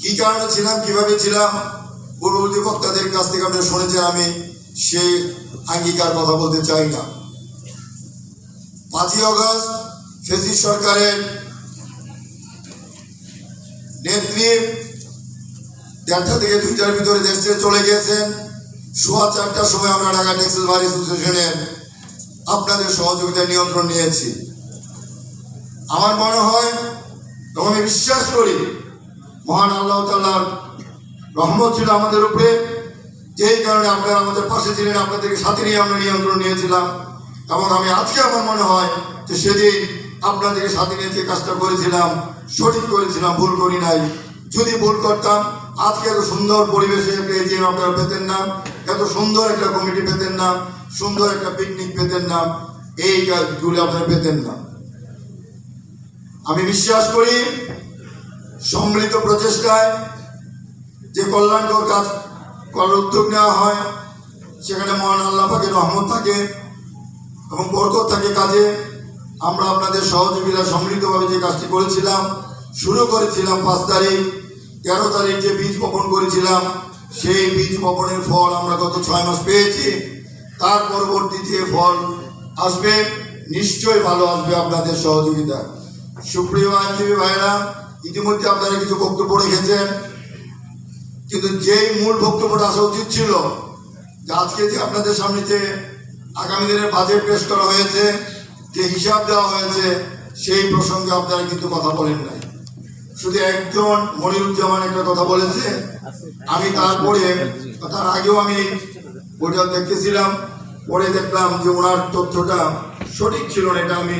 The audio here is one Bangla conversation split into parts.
কি কারণে ছিলাম, কীভাবে ছিলাম, পূর্ববর্তী বক্তাদের কাছ থেকে আপনারা শুনেছেন, আমি সেই আঙ্গিকার কথা বলতে চাই না। পাঁচই অগস্ট ফেসি সরকারের নেত্রী দেড়টা থেকে দুইটার ভিতরে দেশ ছেড়ে চলে গিয়েছেন। সোয়া চারটার সময় আমরা ঢাকা টেক্সটাইল বার অ্যাসোসিয়েশনের আপনাদের সহযোগিতা নিয়ন্ত্রণ নিয়েছি। আমার মনে হয় তখন আমি বিশ্বাস করি মহান আল্লাহ তাল্লাহর রহমত ছিল আমাদের উপরে। যেই কারণে আপনারা আমাদের পাশে ছিলেন, আপনাদেরকে সাথে নিয়ে আমরা নিয়ন্ত্রণ নিয়েছিলাম। এবং আমি আজকে আমার মনে হয় যে সেদিন আপনাদেরকে সাথে নিয়ে যে কাজটা করেছিলাম, সঠিক করেছিলাম, ভুল করি নাই। যদি ভুল করতাম, আজকে এত সুন্দর পরিবেশে একটা এজিএম আপনারা পেতেন না, এত সুন্দর একটা কমিটি পেতেন না, সুন্দর একটা পিকনিক পেতেন না, এই কাজগুলো আপনারা পেতেন না। আমি বিশ্বাস করি সম্মিলিত প্রচেষ্টায় যে কল্যাণকর কাজ করার উদ্যোগ নেওয়া হয়, সেখানে মহান আল্লাহ পাকের রহমত থাকে এবং বরকত থাকে কাজে। আমরা আপনাদের সহযোগিতা সম্মিলিতভাবে যে কাজটি করেছিলাম, শুরু করেছিলাম পাঁচ তারিখ, তেরো তারিখ যে বীজ বপন করেছিলাম, সেই বীজ বপনের ফল আমরা গত ছয় মাস পেয়েছি। তার পরবর্তী যে ফল আসবে, নিশ্চয়ই ভালো আসবে আপনাদের সহযোগিতা। সুপ্রিয় আইনজীবী ভাইরা ইতিমধ্যে আপনারা কিছু বক্তব্য রেখেছেন, কিন্তু যেই মূল বক্তব্যটা আসা উচিত ছিল, যে আজকে যে আপনাদের সামনে যে আগামী দিনের বাজেট পেশ করা হয়েছে, যে হিসাব দেওয়া হয়েছে, সেই প্রসঙ্গে আপনারা কিন্তু কথা বলেন নাই। শুধু একজন মনিরুজ্জামান একটা কথা বলেছে, আমি তারপরে তার আগেও আমি ওইটা দেখতেছিলাম, পরে দেখলাম যে ওনার তথ্যটা সঠিক ছিল না, এটা আমি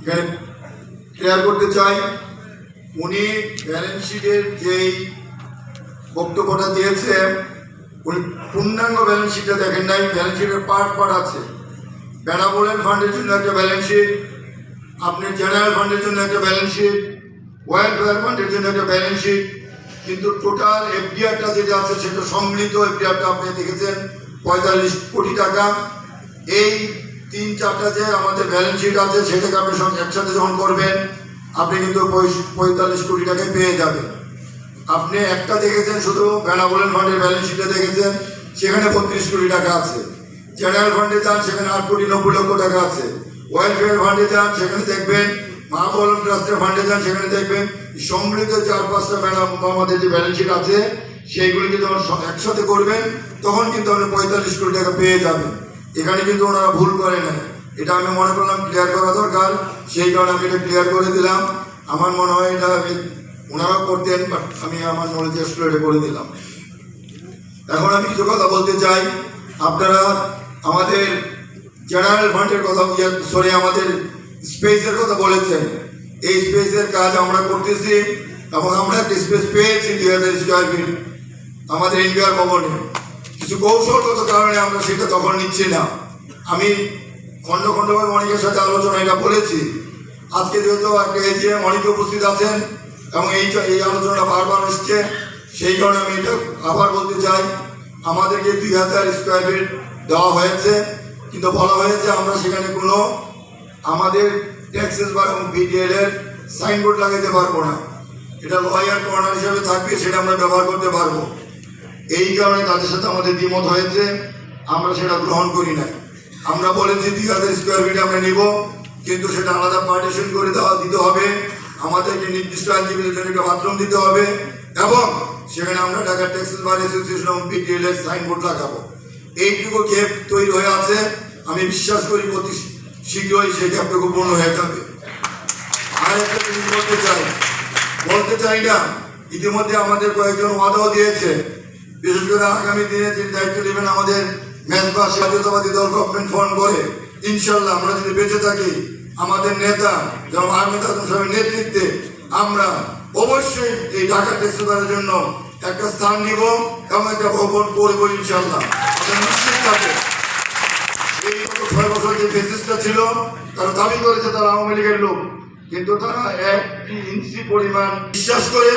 এখানে ক্লিয়ার করতে চাই। উনি ব্যালেন্স শিটের যেই বক্তব্যটা দিয়েছে, উনি পূর্ণাঙ্গ ব্যালেন্স শিটটা দেখেন নাই ব্যালেন্স শিটের পার্ট পার্ট আছে। বেনাবোলেন ফান্ডের জন্য একটা ব্যালেন্স শিট আপনি জেনারেল ফান্ডের জন্য একটা ব্যালেন্স শিট ওয়েলফেয়ার ফান্ডের জন্য একটা ব্যালেন্স শিট কিন্তু টোটাল এফডিআরটা যেটা আছে, সেটা সম্মিলিত এফডিআরটা আপনি দেখেছেন, পঁয়তাল্লিশ কোটি টাকা। এই তিন চারটা যে আমাদের ব্যালেন্স শিট আছে, সেটাকে আপনি সব একসাথে যখন করবেন আপনি কিন্তু পঁয়তাল্লিশ কোটি টাকায় পেয়ে যাবেন। আপনি একটা দেখেছেন শুধু বেনাবোলেন ফান্ডের ব্যালেন্স শিটে দেখেছেন, সেখানে বত্রিশ কোটি টাকা আছে। জেনারেল ফান্ডে যান, সেখানে আট কোটি নব্বই লক্ষ টাকা আছে। ওয়েলফেয়ার ফান্ডে যান, সেখানে দেখবেন, মা বলন ট্রাস্টের ফান্ডে যান, সেখানে দেখবেন সম্মিলিত চার পাঁচটা আমাদের যে ব্যালেন্স শিট আছে সেইগুলিকে যখন একসাথে করবেন, তখন কিন্তু আপনি পঁয়তাল্লিশ কোটি টাকা পেয়ে যাবেন। এখানে কিন্তু ওনারা ভুল করে নাই। এটা আমি মনে করলাম ক্লিয়ার করা দরকার। সেই কারণে আমি এটা ক্লিয়ার করে দিলাম। আমার মনে হয় এটা আমি- ওনারাও করতেন বাট আমি আমার নলেজ আসলে এটা করে দিলাম। এখন আমি কিছু কথা বলতে চাই। আপনারা আমাদের জেনারেল ফান্ডের কথা সরি আমাদের স্পেসের কথা বলেছেন। এই স্পেসের কাজ আমরা করতেছি এবং আমরা একটা স্পেস পেয়েছি দুই হাজার স্কোয়ার ফিট আমাদের ইন্ডিয়ার ভবনে। কিছু কৌশলগত কারণে আমরা সেটা তখন নিচ্ছি না। আমি খণ্ড খণ্ডভাবে অনেকের সাথে আলোচনা, এটা বলেছি। আজকে যেহেতু একটা এজিএম অনেকে উপস্থিত আছেন এবং এই এই আলোচনাটা বারবার এসছে, সেই কারণে আমি এটা আবার বলতে চাই, আমাদেরকে দুই হাজার স্কোয়ার ফিট দেওয়া হয়েছে, কিন্তু বলা হয়েছে আমরা সেখানে কোনো আমাদের ট্যাক্সেস বা এবং বিডিএল এর সাইনবোর্ড লাগাতে পারব না। এটা লয়ার কর্নার হিসেবে থাকবে, সেটা আমরা ব্যবহার করতে পারব। এই কারণে তাদের সাথে আমাদের দ্বিমত হয়েছে, আমরা সেটা গ্রহণ করি না আমরা বলেছি দুই হাজার স্কোয়ার ফিট আমরা নিব, কিন্তু সেটা আলাদা পার্টিশন করে দেওয়া দিতে হবে। আমাদের আমাদেরকে নির্দিষ্ট আইনজীবীদের জন্য একটা বাথরুম দিতে হবে এবং সেখানে আমরা ঢাকা টেক্সটাইল বার অ্যাসোসিয়েশন এবং বিডিএল এর সাইনবোর্ড লাগাবো। এইটুকু গ্যাপ তৈরি হয়ে আছে। আমি বিশ্বাস করি অতি শীঘ্রই সেই গ্যাপটুকু পূর্ণ হয়ে যাবে। আর একটা জিনিস বলতে চাই। বলতে চাই না, ইতিমধ্যে আমাদের কয়েকজন ওয়াদাও দিয়েছে। বিশেষ করে আগামী দিনে যিনি দায়িত্ব নেবেন আমাদের মেজবা জাতীয়তাবাদী দল গভর্নমেন্ট ফোন করে, ইনশাল্লাহ আমরা যদি বেঁচে থাকি, আমাদের নেতা যেমন আহমেদ আজম সাহেবের নেতৃত্বে, আমরা অবশ্যই এই ঢাকা টেক্সটাইলের জন্য একটা স্থান নিব এবং একটা ভবন করব ইনশাল্লাহ। নিশ্চিত থাকে এই ছয় বছর যে ফেসিসটা ছিল, তারা দাবি করেছে তারা আওয়ামী লীগের লোক। কিন্তু তারা একটি ইঞ্চি পরিমাণ বিশ্বাস করে,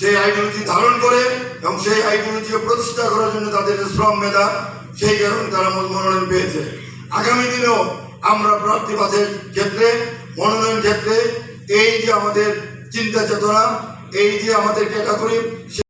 সেই আইডিওলজি ধারণ করে এবং সেই আইডিওলজিকে প্রতিষ্ঠা করার জন্য তাদের শ্রম মেধা সেই কারণে তারা মনোনয়ন পেয়েছে। আগামী দিনেও আমরা প্রার্থী বাসের ক্ষেত্রে, মনোনয়ন ক্ষেত্রে এই যে আমাদের চিন্তা চেতনা, এই যে আমাদের ক্যাটাগরি